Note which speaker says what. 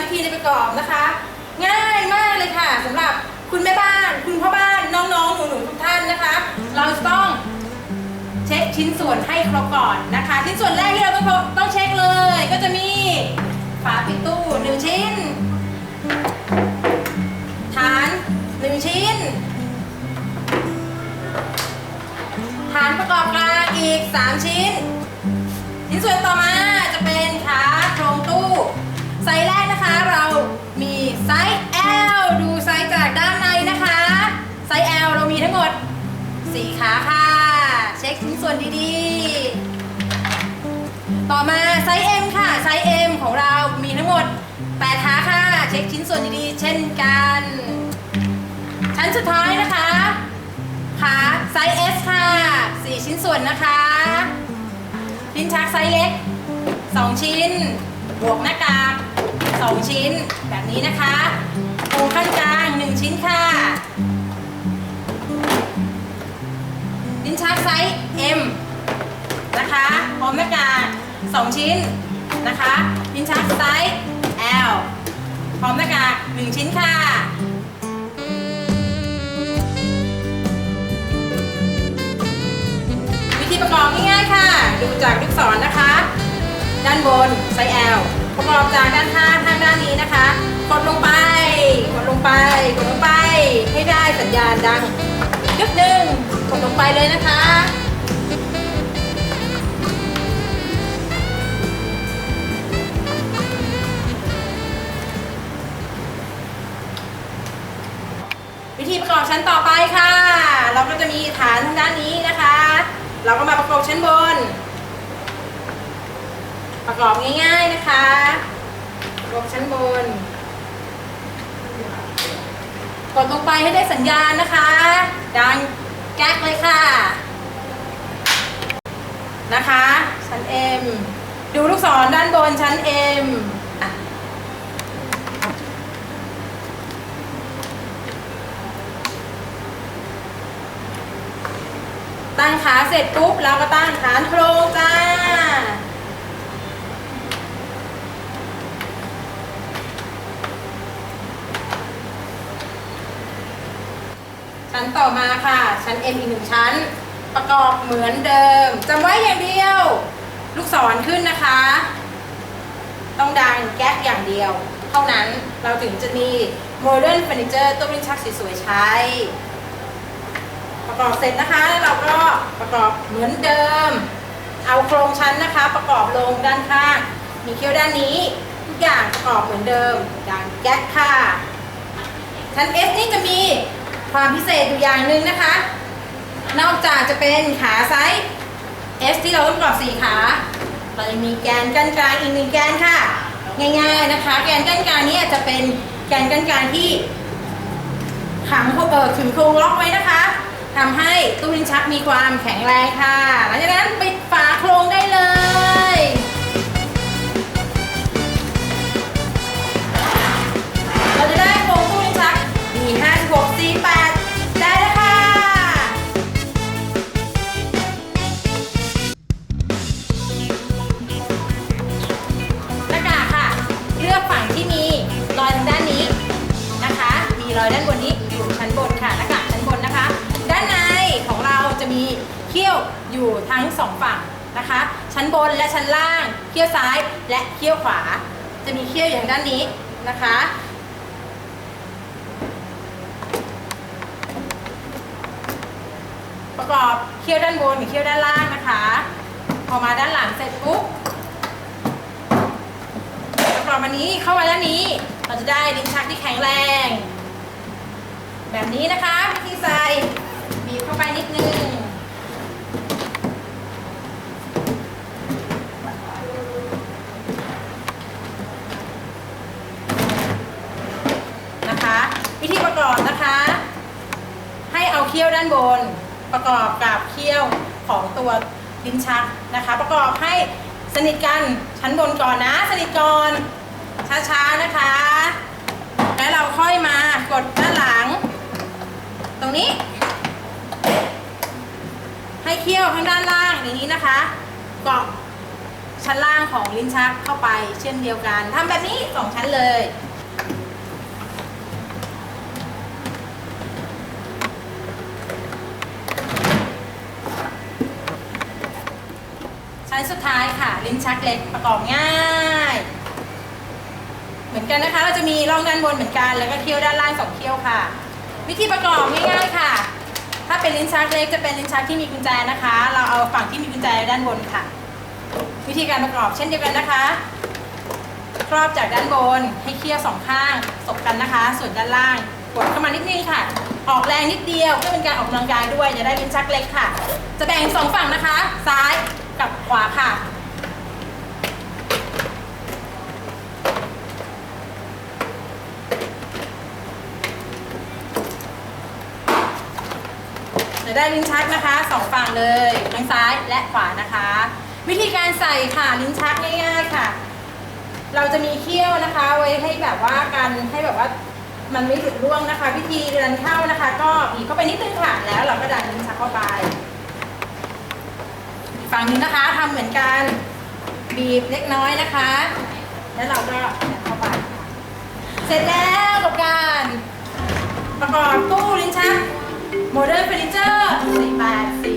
Speaker 1: วิธีในการประกอบนะคะ ง่ายมากเลยค่ะสำหรับคุณแม่บ้าน คุณพ่อบ้านน้องๆหนูๆทุกท่านนะคะ เราจะต้องเช็คชิ้นส่วนให้ครบก่อนนะคะ ชิ้นส่วนแรกที่เราต้องต้องเช็คเลย ก็จะมีฝาปิดตู้หนึ่งชิ้น ฐานหนึ่งชิ้น ฐานประกอบกลางอีก3ชิ้น 4ขาค่ะ เช็คชิ้นส่วนดีๆ ต่อมาไซส์ M ค่ะ ไซส์ M ของเรามีทั้งหมด8ขาค่ะ เช็คชิ้นส่วนดีๆ เช่นกัน ชั้นสุดท้ายนะคะ ขาไซส์ S ค่ะ 4 ชิ้นส่วนนะคะ ลิ้นชักไซส์เล็ก 2 ชิ้น บวกหน้ากาก2ชิ้นแบบนี้นะคะโครงขั้นกลาง 1 ชิ้นค่ะ ลิ้นชักไซส์ M นะคะพร้อมหน้ากาก2ชิ้นนะคะลิ้นชักไซส์ L พร้อมหน้ากาก1ชิ้นค่ะวิธีประกอบง่ายๆค่ะ ดูจากลูกศรนะคะ ด้านบนไซส์ L ประกอบจากด้านข้างทางด้านนี้นะคะ กดลงไป กดลงไป กดลงไป ให้ได้สัญญาณดังยึกหนึ่ง กดลงไปเลยนะคะ วิธีประกอบชั้นต่อไปค่ะ เราก็จะมีฐานทางด้านนี้นะคะ เราก็มาประกอบชั้นบน ประกอบง่ายๆนะคะประกอบชั้นบนกดลงไปให้ได้สัญญาณนะคะ ดัง แก๊กเลยค่ะ นะคะ ชั้น M ดูลูกศรด้านบนชั้น M อะตั้งขาเสร็จปุ๊บเราก็ตั้งฐานโครงจ้า ชั้นต่อมาค่ะ ชั้น M อีกหนึ่งชั้น ประกอบเหมือนเดิมจำไว้อย่างเดียว ลูกศรขึ้นนะคะ ต้องดังแก๊กอย่างเดียว เท่านั้นเราถึงจะมีโมเดิร์นเฟอร์นิเจอร์ตู้ลิ้นชักสวยๆใช้ประกอบเสร็จนะคะแล้วเราก็ประกอบเหมือนเดิม เอาโครงชั้นนะคะ ประกอบลงด้านข้าง มีเขี้ยวด้านนี้ ทุกอย่างประกอบเหมือนเดิมดังแก๊กค่ะชั้น S นี่จะมี ความพิเศษอยู่อย่างหนึ่งนะคะ นอกจากจะเป็นขาไซส์ S ที่เราต้องประกอบสี่ขา เรายังมีแกนกั้นกลางอีกหนึ่งแกนค่ะ ง่ายๆนะคะ แกนกั้นกลางนี้จะเป็นแกนกั้นกลางที่ขังเอ่อขึงโครงล็อกไว้นะคะทำให้ตู้ลิ้นชักมีความแข็งแรงค่ะ หลังจากนั้นปิดฝาโครงได้เลย อยู่ทั้งสองฝั่งนะคะ ชั้นบนและชั้นล่างเขี้ยวซ้ายและเขี้ยวขวา จะมีเขี้ยวอย่างด้านนี้นะคะ ประกอบเขี้ยวด้านบนกับเขี้ยวด้านล่างนะคะ พอมาด้านหลังเสร็จปุ๊บประกอบอันนี้เข้ามาด้านนี้เราจะได้ลิ้นชักที่แข็งแรง แบบนี้นะคะวิธีใส่บีบเข้าไปนิดนึงนะคะ วิธีประกอบนะคะ ให้ เอาเขี้ยวด้านบน ประกอบกับเขี้ยวของตัวลิ้นชักนะคะ ประกอบให้สนิทกันชั้นบนก่อนนะ สนิทก่อนช้าๆนะคะ แล้วเราค่อยมากดด้านหลัง ตรงนี้ ให้เคี่ยวข้างด้านล่างอย่างนี้นะคะเกาะชั้นล่างของลิ้นชักเข้าไปเช่นเดียวกันทำแบบนี้สองชั้นเลย นสุดท้ายค่ะ ลิ้นชักเล็กประกอบง่าย เหมือนกันนะคะเราจะมีร่องด้านบนเหมือนกัน แล้วก็เคี้ยวด้านล่างสองเคี้ยวค่ะ วิธีประกอบง่ายๆค่ะ ถ้าเป็นลิ้นชักเล็กจะเป็นลิ้นชักที่มีกุญแจนะคะ เราเอาฝั่งที่มีกุญแจด้านบนค่ะ วิธีการประกอบเช่นเดียวกันนะคะ ครอบจากด้านบนให้เคี่ยวสองข้างสบกันนะคะ ส่วนด้านล่างกดเข้ามานิดนึงค่ะ ออกแรงนิดเดียวเพื่อเป็นการออกกำลังกายด้วยจะได้ลิ้นชักเล็กค่ะ จะแบ่งสองฝั่งนะคะ ซ้าย กับขวาค่ะ จะได้ลิ้นชักนะคะสองฝั่งเลยทั้งซ้ายและขวานะคะ วิธีการใส่ค่ะลิ้นชักง่ายๆค่ะ เราจะมีเขี้ยวนะคะ ไว้ให้แบบว่ากันให้แบบว่ามันไม่หลุดร่วงนะคะ วิธีดันเข้านะคะ ก็บีบเข้าไปนิดนึงค่ะแล้วเราก็ดันลิ้นชักเข้าไป ฝั่งหนึงนะคะทำเหมือนกัน บีบเล็กน้อยนะคะ แล้วเราก็เข้าไป เสร็จแล้วกับการประกอบตู้ลิ้นชักโมเดิร์นเฟอร์นิเจอร์สีแปดสี